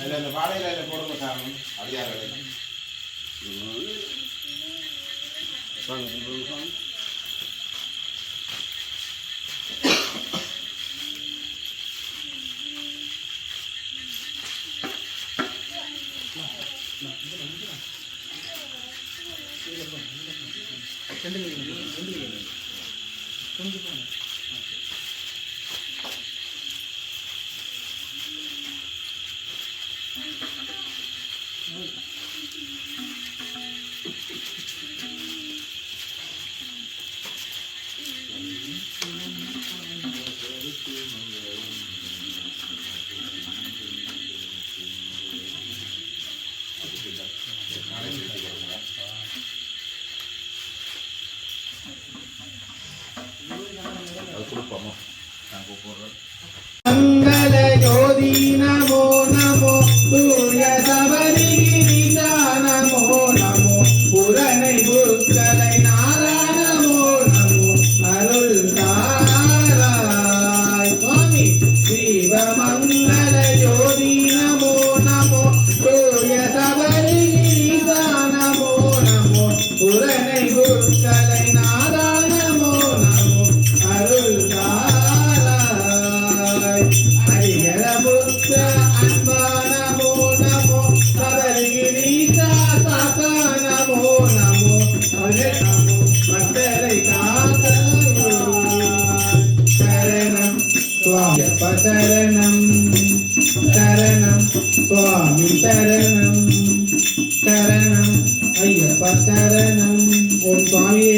அதில் அந்த வாழையில் அதில் போடுற காரணம் அடியார் வேலை. ரெண்டு ரெண்டு கொஞ்சம் கொடுப்போமா. நான் கூப்பிடுறேன் மங்கள ஜோதினா. शरणं शरणं स्वामी शरणं शरणम् अय्यप्प शरणम् ओम स्वामी